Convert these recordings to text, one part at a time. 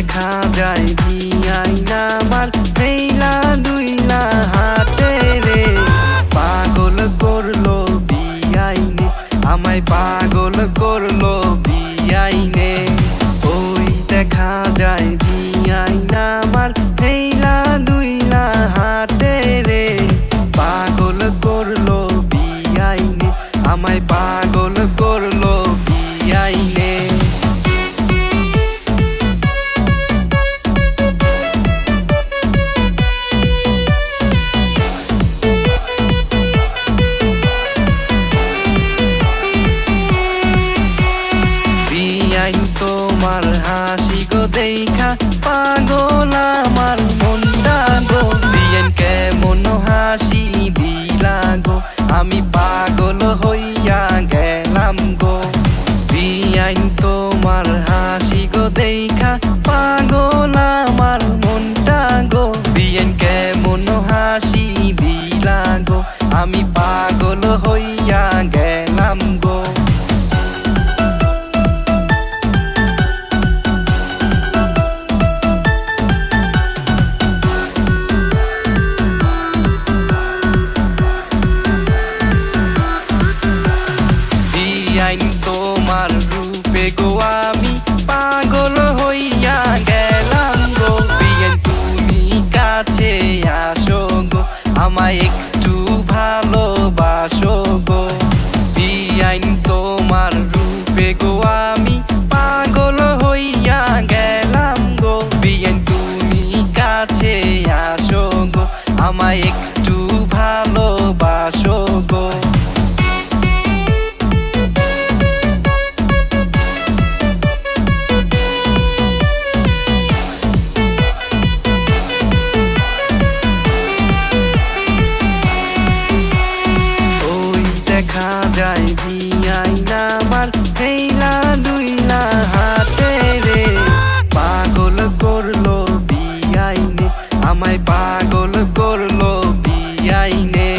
যায় ভিয়াই না আমার হেইলা দুইলা হাতে রে। পাগল করল বিয়াইনে আমায় পাগল করল বিয়াইনে ওই দেখা যায় বিয়াই না আমার হেইলা দুইলা হাতে রে। পাগল করল বিয়াইনে আমায় পাগল তোমার হাসি গো দেখা, পাগল আমার মনটা গো। দিয়েন কেমন হাসি দিলা গো, আমি পাগল হইয়া গেলাম গো। বিয়াইন তোমার হাসি গো দেখা আমায় একটু ভালোবাসো গো। বিআইন তোমার ভিয়াই না আমার হেইলা দুইলা হাতে রে। পাগল করল বিয়াইনে আমায় পাগল করল বিয়াইনে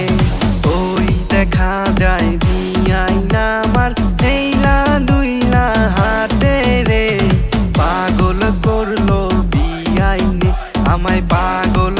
ওই দেখা যায় ভিয়াই না আমার হেইলা দুইলা হাতে রে। পাগল করল বিয়াইনে আমায় পাগল